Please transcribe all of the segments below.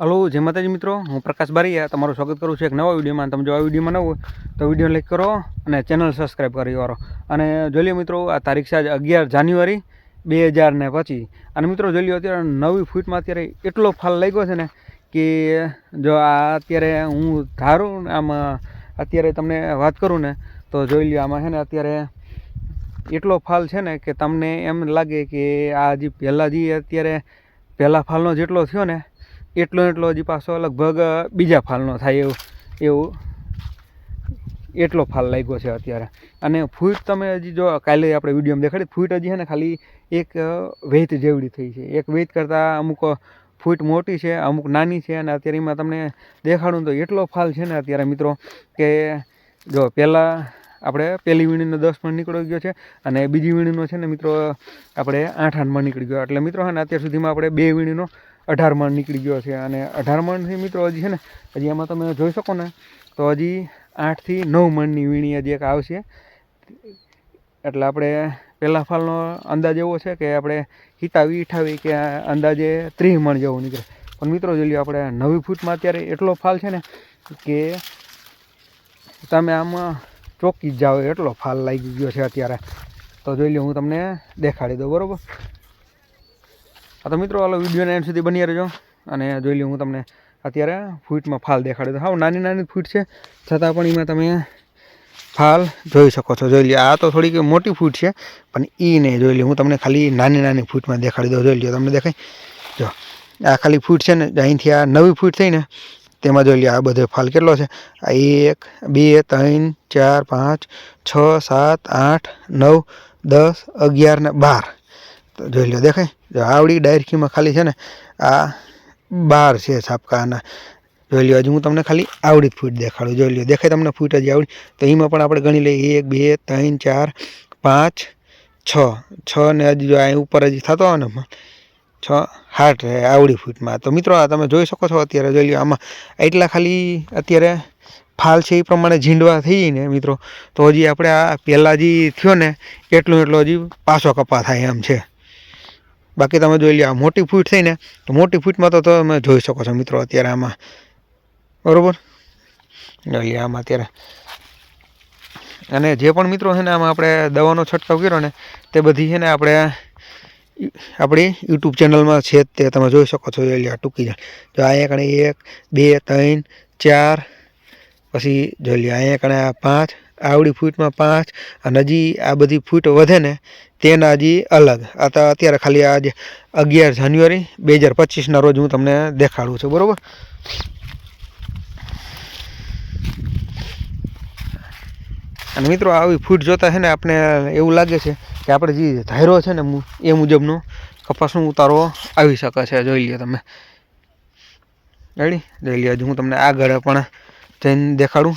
Hello, જય માતાજી મિત્રો. હું પ્રકાશ બારીયા. તમારું સ્વાગત કરું છું એક નવા વિડીયોમાં. તમે જો આ વિડીયોમાં હોય, તો વીડિયો લાઈક કરો અને ચેનલ સબસ્ક્રાઈબ કરી વાળો. અને જોઈ લ્યો મિત્રો, આ તારીખ છે આજ અગિયાર જાન્યુઆરી બે હજાર ને પચીસ. અને મિત્રો, જોઈ લ્યો અત્યારે નવી ફૂટમાં અત્યારે એટલો ફાલ લાગ્યો છે ને કે જો આ અત્યારે હું ધારું ને આમ, અત્યારે તમને વાત કરું ને, તો જોઈ લ્યો આમાં છે ને અત્યારે એટલો ફાલ છે ને કે તમને એમ લાગે કે આ જે પહેલાં જે અત્યારે પહેલાં ફાલનો જેટલો થયો ને એટલો એટલો હજી પાછો લગભગ બીજા ફાલનો થાય એવું એવું, એટલો ફાલ લાગ્યો છે અત્યારે. અને ફૂટ તમે હજી જો કાલે આપણે વિડીયોમાં દેખાડી, ફૂટ હજી છે ને ખાલી એક વેત જેવડી થઈ છે. એક વેત કરતાં અમુક ફૂટ મોટી છે, અમુક નાની છે અને અત્યારે એમાં તમને દેખાડું તો એટલો ફાલ છે ને અત્યારે મિત્રો કે જો પહેલાં આપણે પહેલી વીણીનો દસ મણ નીકળી ગયો છે અને બીજી વીણીનો છે ને મિત્રો આપણે આઠ આઠમાં નીકળી ગયો. એટલે મિત્રો છે ને અત્યાર સુધીમાં આપણે બે વીણીનો અઢાર મણ નીકળી ગયો છે અને અઢાર મણથી મિત્રો હજી છે ને, હજી એમાં તમે જોઈ શકો ને, તો હજી આઠથી નવ મણની વીણી હજી એક આવશે. એટલે આપણે પહેલા ફાલનો અંદાજ એવો છે કે આપણે હિતાવી, ઈઠાવી કે અંદાજે ત્રીસ મણ જેવું નીકળે. પણ મિત્રો જોઈ લ્યો, આપણે નવી ફૂટમાં અત્યારે એટલો ફાલ છે ને કે તમે આમાં ચોકી જ જાઓ, એટલો ફાલ લાગી ગયો છે અત્યારે. તો જોઈ લો હું તમને દેખાડી દઉં, બરાબર? હા, તો મિત્રો, હાલો, વિડીયોને એન્ડ સુધી બની રહેજો. અને જોઈ લઉં હું તમને અત્યારે ફૂટમાં ફાલ દેખાડી દઉં હા, નાની નાની ફૂટ છે, છતાં પણ એમાં તમે ફાલ જોઈ શકો છો. જોઈ લો આ તો થોડીક મોટી ફૂટ છે, પણ એ નહીં જોઈ લો હું તમને ખાલી નાની નાની ફૂટમાં દેખાડી દઉં. જોઈ લો તમને દેખાય? જો, આ ખાલી ફૂટ છે ને અહીંથી આ નવી ફૂટ થઈ ને, તેમાં જોઈ લો આ બધો ફાલ કેટલો છે? આ એક, બે, ત્રણ, ચાર, પાંચ, છ, સાત, આઠ, નવ, દસ, અગિયાર ને બાર. જોઈ લો દેખાય? જો આવડી ડાયરકીમાં ખાલી છે ને, આ બાર છે છાપકાના જોઈ લો હજી હું તમને ખાલી આવડી ફૂટ દેખાડું, જોઈ લ્યો, દેખાય તમને ફૂટ હજી આવડી? તો એમાં પણ આપણે ગણી લઈએ, એક, બે, ત્રણ, ચાર, પાંચ, છ. છ ને હજી જો અહીં ઉપર હજી થતો હોય ને છ, હાટ રહે આવડી ફૂટમાં. તો મિત્રો, આ તમે જોઈ શકો છો અત્યારે, જોઈ લ્યો, આમાં એટલા ખાલી અત્યારે ફાલ છે એ પ્રમાણે ઝીંડવા થઈ ને મિત્રો, તો હજી આપણે આ પહેલાં જે થયો ને, એટલું, એટલો હજી પાછો કપા થાય એમ છે. બાકી તમે જોઈ લો મોટી ફૂટ થઈ ને, તો મોટી ફૂટમાં તો તમે જોઈ શકો છો મિત્રો અત્યારે આમાં. બરાબર? જોઈ આમાં અત્યારે. અને જે પણ મિત્રો છે ને આમાં આપણે દવાનો છંટકાવ કર્યો ને, તે બધી છે ને આપણે આપણી યુટ્યુબ ચેનલમાં છે તે, તમે જોઈ શકો છો, જોઈ લો ટૂંકી જાણ જો અહીંયા કણે એક, બે, ત્રણ, ચાર, પછી જોઈ લો અહીંયા કણે પાંચ આવડી ફૂટમાં પાંચ અને હજી આ બધી ફૂટ વધે ને તેના હજી અલગ. આ તો અત્યારે ખાલી આજે અગિયાર જાન્યુઆરી બે હજાર પચીસના રોજ હું તમને દેખાડું છું, બરાબર? અને મિત્રો આવી ફૂટ જોતા છે ને આપણે એવું લાગે છે કે આપણે જે ધાયરો છે ને એ મુજબનો કપાસનો ઉતારો આવી શકે છે. જોઈ લ્યો તમે. રેડી જોઈ લ્યો, હજુ હું તમને આગળ પણ જઈને દેખાડું.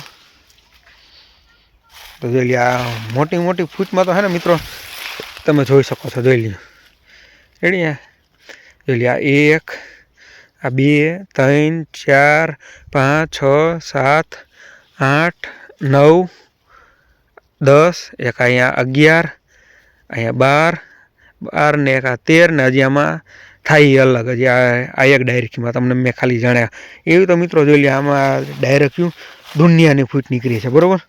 તો જોઈ લ્યો, આ મોટી મોટી ફૂટમાં તો હે ને મિત્રો, તમે જોઈ શકો છો, જોઈ લ્યો. રેડી જોઈ લે આ એક, આ બે, ત્રણ, ચાર, પાંચ, છ, સાત, આઠ, નવ, દસ, એક અહીંયા અગિયાર, અહીંયા બાર બાર ને એક આ તેર ને હજી આમાં થાય અલગ. હજી આ એક ડાયરેક્ટમાં તમને મેં ખાલી જાણ્યા એવી તો મિત્રો જોઈ લે આમાં ડાયરેક્ટ દુનિયાની ફૂટ નીકળી છે, બરોબર?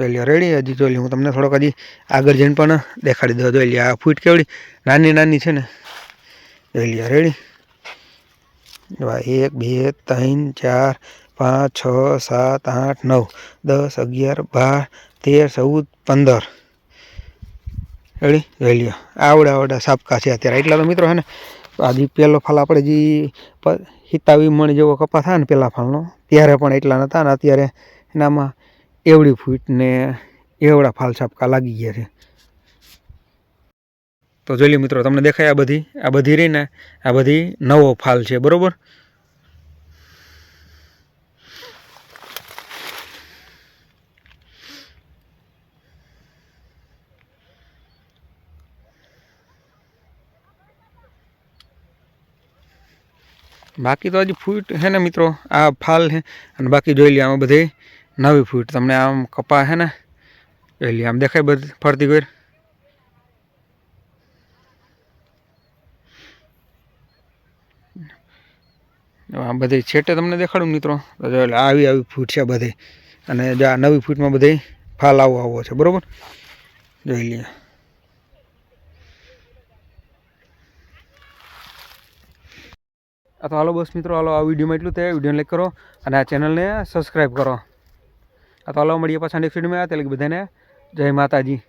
લ્યો રેડી હજી જોઈ હું તમને થોડોક હજી આગળ જઈને પણ દેખાડી દઉં જોઈ આ ફૂટ કેવડી નાની નાની છે ને. જોઈ લ્યો રેડી. એક, બે, ત્રણ, ચાર, પાંચ, છ, સાત, આઠ, નવ, દસ, અગિયાર, બાર, તેર, ચૌદ, પંદર. રેડી? જોઈ લ્યો. આવડા આવડા સાપકા છે અત્યારે. એટલા તો મિત્રો હે ને, હજી પહેલો ફાલ આપણે જે હિતાવી મણ જેવો કપા થાય ને પહેલા ફાલનો, ત્યારે પણ એટલા નહોતા ને અત્યારે એનામાં એવડી ફૂટ ને એવડા ફાલ છાપકા લાગી ગયા છે. તો જોઈ મિત્રો, તમને દેખાય આ બધી આ બધી રહી ને આ બધી નવો ફાલ છે, બરોબર? બાકી તો હજી ફૂટ હે ને મિત્રો, આ ફાલ છે અને બાકી જોઈ લે આમાં બધે નવી ફૂટ તમને આમ કપા હે ને એટલે આમ દેખાય બધી, ફરતી ગઈ આ બધી છેટે તમને દેખાડું મિત્રો? એટલે આવી આવી ફૂટ છે બધી. અને જો આ નવી ફૂટમાં બધી ફાલ આવો આવો છે, બરાબર? જોઈ લઈએ આ તો હાલો બસ મિત્રો, હાલો આ વિડીયોમાં એટલું તે વિડીયોને લાઈક કરો અને આ ચેનલને સબસ્ક્રાઈબ કરો. આ તો અલાવ મળીએ પાછા નેક્સ્ટ વિડીયોમાં ત્યાં લગી બધાને જય માતાજી.